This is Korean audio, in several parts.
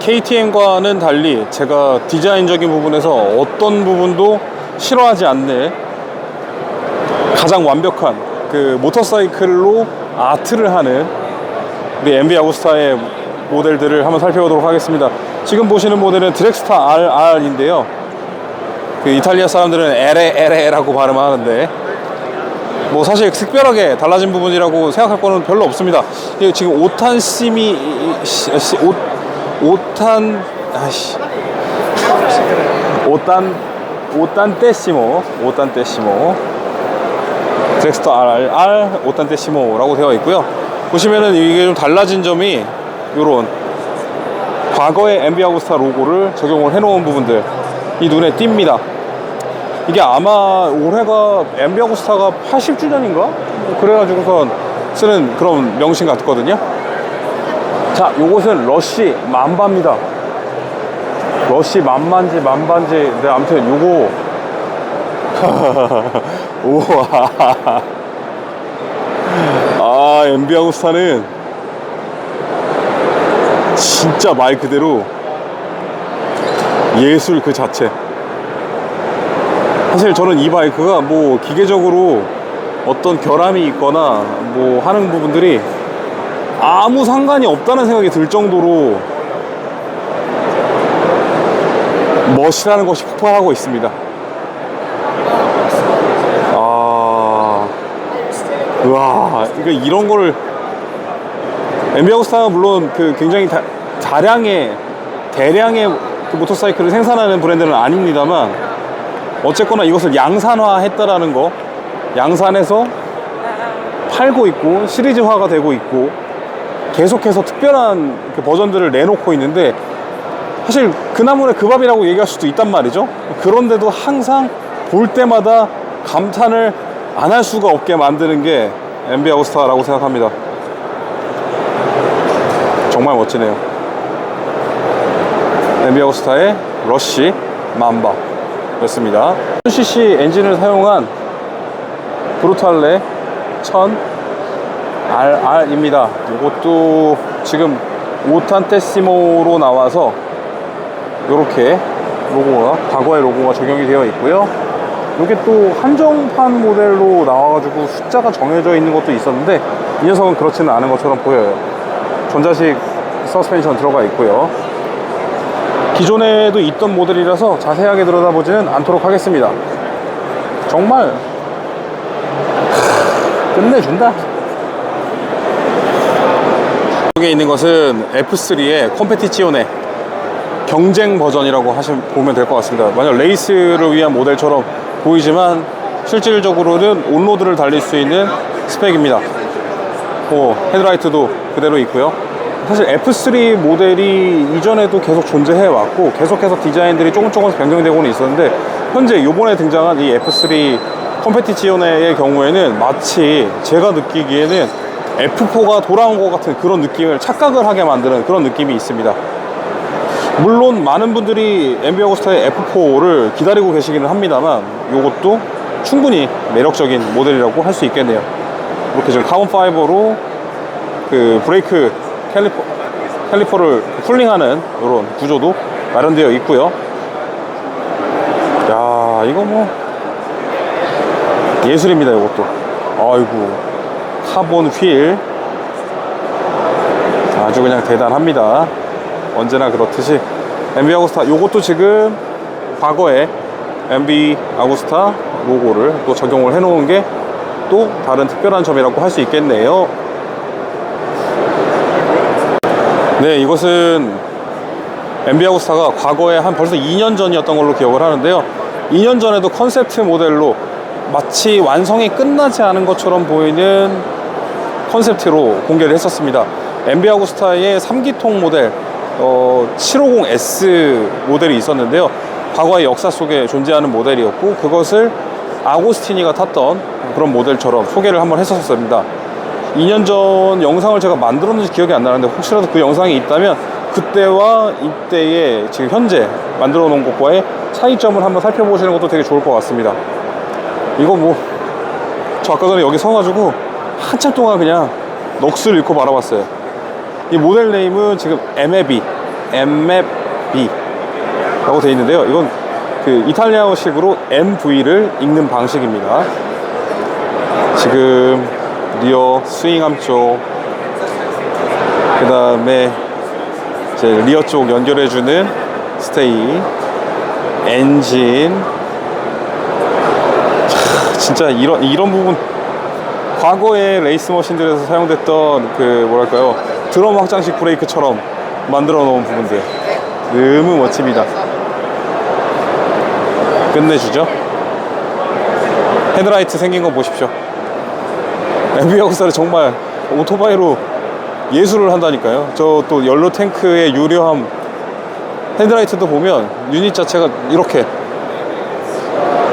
KTM과는 달리 제가 디자인적인 부분에서 어떤 부분도 싫어하지 않는 가장 완벽한 그 모터사이클로 아트를 하는 우리 MB 아구스타의 모델들을 한번 살펴보도록 하겠습니다. 지금 보시는 모델은 드렉스타 RR인데요. 그 이탈리아 사람들은 LA, LA라고 발음하는데 뭐 사실 특별하게 달라진 부분이라고 생각할 거는 별로 없습니다. 지금 5탄 심이 5, 5탄 아씨 5탄 5탄 떼시모 5탄 떼시모 드렉스터 RR 5탄 떼시모라고 되어 있고요. 보시면은 이게 좀 달라진 점이 요런 과거의 MB 아구스타 로고를 적용을 해 놓은 부분들 이 눈에 띕니다. 이게 아마 올해가 MB 아구스타가 80주년인가? 그래가지고선 쓰는 그런 명칭 같거든요. 자, 요것은 러쉬 만바입니다. 러쉬 만반지 만반지. 네, 아무튼 요거 우와. 아, MB 아구스타는 진짜 말 그대로 예술 그 자체. 사실 저는 이 바이크가 뭐 기계적으로 어떤 결함이 있거나 뭐 하는 부분들이 아무 상관이 없다는 생각이 들 정도로 멋이라는 것이 폭발하고 있습니다. 아, 와, 그러니까 이런 거를 엠비아구스타가 물론 그 굉장히 다, 다량의 대량의 그 모터사이클을 생산하는 브랜드는 아닙니다만 어쨌거나 이것을 양산화했다라는 거 양산해서 팔고 있고 시리즈화가 되고 있고 계속해서 특별한 그 버전들을 내놓고 있는데 사실 그 나물의 그 밥이라고 얘기할 수도 있단 말이죠. 그런데도 항상 볼 때마다 감탄을 안 할 수가 없게 만드는 게 MB 아구스타라고 생각합니다. 정말 멋지네요. MB 아구스타의 러쉬 만바 였습니다. 1000cc 엔진을 사용한 브루탈레 1000 RR입니다. 이것도 지금 5탄 테시모로 나와서 이렇게 로고가 과거의 로고가 적용이 되어 있고요. 이게 또 한정판 모델로 나와가지고 숫자가 정해져 있는 것도 있었는데 이 녀석은 그렇지는 않은 것처럼 보여요. 전자식 서스펜션 들어가 있고요. 기존에도 있던 모델이라서 자세하게 들여다보지는 않도록 하겠습니다. 정말 끝내준다 여기 있는 것은 F3의 컴페티치오네 경쟁 버전이라고 하시면 보면 될 것 같습니다. 만약 레이스를 위한 모델처럼 보이지만 실질적으로는 온로드를 달릴 수 있는 스펙입니다. 뭐 헤드라이트도 그대로 있고요. 사실 F3 모델이 이전에도 계속 존재해 왔고 계속해서 디자인들이 조금 조금씩 변경되고는 있었는데 현재 요번에 등장한 이 F3 컴페티치오네의 경우에는 마치 제가 느끼기에는 F4가 돌아온 것 같은 그런 느낌을 착각을 하게 만드는 그런 느낌이 있습니다. 물론 많은 분들이 MB 어구스타의 F4를 기다리고 계시기는 합니다만 이것도 충분히 매력적인 모델이라고 할 수 있겠네요. 이렇게 지금 카본 파이버로 그 브레이크 캘리퍼, 캘리퍼를 쿨링하는 이런 구조도 마련되어 있고요. 야 이거 뭐 예술입니다 이것도. 아이고 카본 휠. 아주 그냥 대단합니다. 언제나 그렇듯이 MB 아구스타 요것도 지금 과거에 MB 아구스타 로고를 또 적용을 해 놓은 게 또 다른 특별한 점이라고 할 수 있겠네요. 네 이것은 MB 아구스타가 과거에 한 벌써 2년 전이었던 걸로 기억을 하는데요. 2년 전에도 컨셉트 모델로 마치 완성이 끝나지 않은 것처럼 보이는 컨셉트로 공개를 했었습니다. MB 아구스타의 3기통 모델 어, 750S 모델이 있었는데요. 과거의 역사 속에 존재하는 모델이었고 그것을 아고스티니가 탔던 그런 모델처럼 소개를 한번 했었습니다. 2년 전 영상을 제가 만들었는지 기억이 안 나는데 혹시라도 그 영상이 있다면 그때와 이때의 지금 현재 만들어 놓은 것과의 차이점을 한번 살펴보시는 것도 되게 좋을 것 같습니다. 이거 뭐 저 아까 전에 여기 서가지고 한참 동안 그냥 넋을 잃고 바라봤어요 이 모델 네임은 지금 MAB MFB 라고 되어 있는데요. 이건 그 이탈리아어식으로 MV를 읽는 방식입니다. 지금 리어 스윙암 쪽, 그 다음에 이제 리어 쪽 연결해주는 스테이, 엔진. 차, 진짜 이런 이런 부분 과거의 레이스 머신들에서 사용됐던 그 뭐랄까요 드럼 확장식 브레이크처럼 만들어 놓은 부분들 너무 멋집니다. 끝내주죠. 헤드라이트 생긴 거 보십시오. 하우스를 정말 오토바이로 예술을 한다니까요. 저 또 연료 탱크의 유려함 헤드라이트도 보면 유닛 자체가 이렇게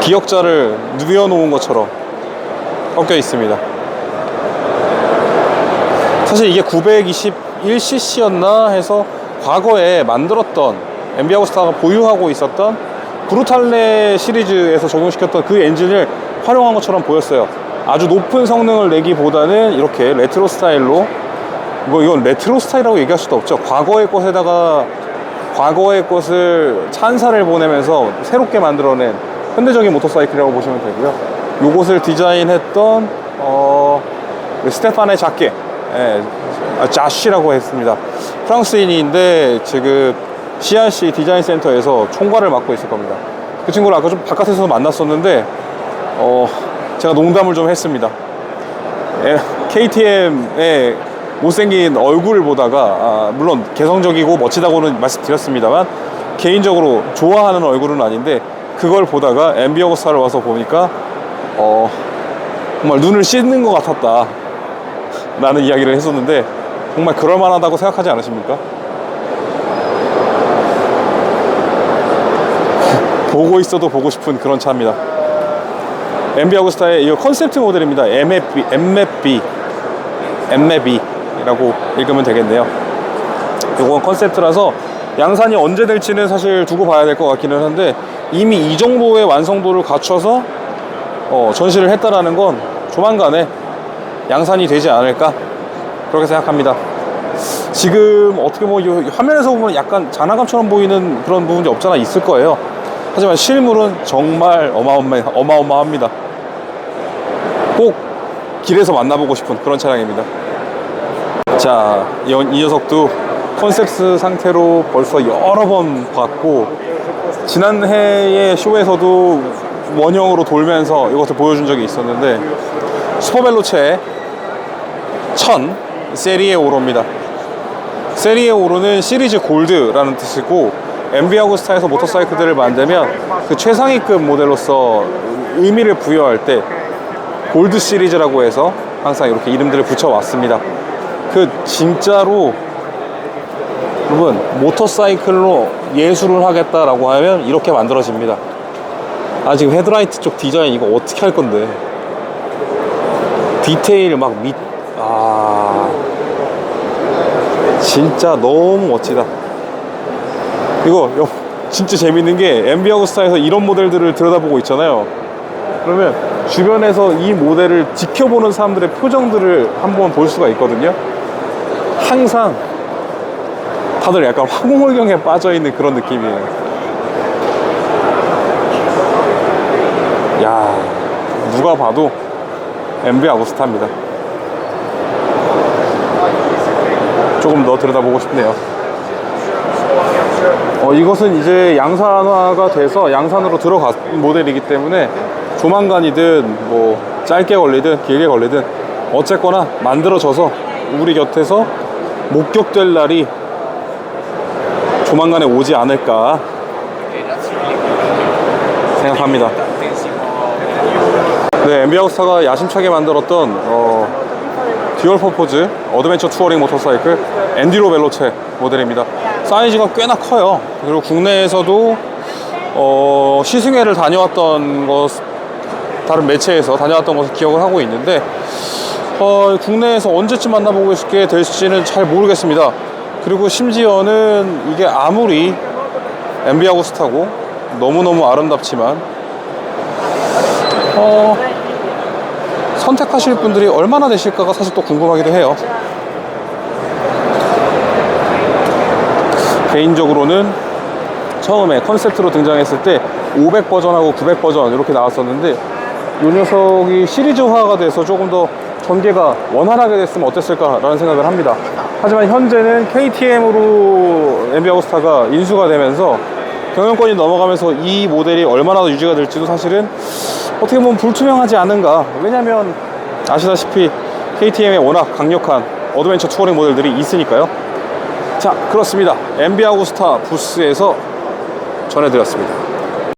기역자를 누벼 놓은 것처럼 꺾여 있습니다. 사실 이게 921cc였나 해서 과거에 만들었던 엠비아고스타가 보유하고 있었던 브루탈레 시리즈에서 적용시켰던 그 엔진을 활용한 것처럼 보였어요. 아주 높은 성능을 내기보다는 이렇게 레트로 스타일로 뭐 이건 레트로 스타일이라고 얘기할 수도 없죠. 과거의 것에다가 과거의 것을 찬사를 보내면서 새롭게 만들어낸 현대적인 모터사이클이라고 보시면 되고요. 요것을 디자인했던 어, 스테파네 자케, 예, 아, 자쉬라고 했습니다. 프랑스인인데 지금 CRC 디자인 센터에서 총괄을 맡고 있을 겁니다. 그 친구를 아까 좀 바깥에서 만났었는데 어, 제가 농담을 좀 했습니다. KTM의 못생긴 얼굴을 보다가 아, 물론 개성적이고 멋지다고는 말씀드렸습니다만 개인적으로 좋아하는 얼굴은 아닌데 그걸 보다가 엠비어고스타를 와서 보니까 어, 정말 눈을 씻는 것 같았다 라는 이야기를 했었는데 정말 그럴만하다고 생각하지 않으십니까? 보고 있어도 보고 싶은 그런 차입니다. MB 아구스타의 이 컨셉트 모델입니다. MFB, MFB, MFB라고 읽으면 되겠네요. 이건 컨셉트라서 양산이 언제 될지는 사실 두고 봐야 될 것 같기는 한데 이미 이 정도의 완성도를 갖춰서 어, 전시를 했다라는 건 조만간에 양산이 되지 않을까 그렇게 생각합니다. 지금 어떻게 뭐이 화면에서 보면 약간 장난감처럼 보이는 그런 부분이 없잖아 있을 거예요. 하지만 실물은 정말 어마어마, 어마어마합니다. 꼭 길에서 만나보고 싶은 그런 차량입니다. 자, 이, 이 녀석도 컨셉스 상태로 벌써 여러 번 봤고, 지난해의 쇼에서도 원형으로 돌면서 이것을 보여준 적이 있었는데, 슈퍼벨로체 1000 세리에 오로입니다. 세리에 오로는 시리즈 골드라는 뜻이고, MV 아구스타에서 모터사이클들을 만들면 그 최상위급 모델로서 의미를 부여할 때 골드 시리즈라고 해서 항상 이렇게 이름들을 붙여왔습니다. 그 진짜로 여러분 모터사이클로 예술을 하겠다라고 하면 이렇게 만들어집니다. 아 지금 헤드라이트 쪽 디자인 이거 어떻게 할 건데? 디테일 막 밑, 아 진짜 너무 멋지다. 이거 여- 진짜 재밌는 게 MB 아구스타에서 이런 모델들을 들여다보고 있잖아요. 그러면 주변에서 이 모델을 지켜보는 사람들의 표정들을 한번 볼 수가 있거든요. 항상 다들 약간 화공월경에 빠져 있는 그런 느낌이에요. 야, 누가 봐도 MB 아구스타입니다. 조금 더 들여다보고 싶네요. 어, 이것은 이제 양산화가 돼서 양산으로 들어간 모델이기 때문에 조만간이든 뭐 짧게 걸리든 길게 걸리든 어쨌거나 만들어져서 우리 곁에서 목격될 날이 조만간에 오지 않을까 생각합니다. 네, 엠비아우스타가 야심차게 만들었던 어, 듀얼 퍼포즈 어드벤처 투어링 모터사이클 엔디로 벨로체 모델입니다. 사이즈가 꽤나 커요. 그리고 국내에서도 어, 시승회를 다녀왔던 것 다른 매체에서 다녀왔던 것을 기억을 하고 있는데 어, 국내에서 언제쯤 만나보게 될지는 잘 모르겠습니다. 그리고 심지어는 이게 아무리 MB 아구스타고 너무너무 아름답지만 어, 선택하실 분들이 얼마나 되실까가 사실 또 궁금하기도 해요. 개인적으로는 처음에 컨셉트로 등장했을 때 500 버전하고 900 버전 이렇게 나왔었는데 이 녀석이 시리즈화가 돼서 조금 더 전개가 원활하게 됐으면 어땠을까라는 생각을 합니다. 하지만 현재는 KTM으로 MB 아구스타가 인수가 되면서 경영권이 넘어가면서 이 모델이 얼마나 더 유지가 될지도 사실은 어떻게 보면 불투명하지 않은가. 왜냐면 아시다시피 KTM에 워낙 강력한 어드벤처 투어링 모델들이 있으니까요. 자, 그렇습니다. MB 아구스타 부스에서 전해드렸습니다.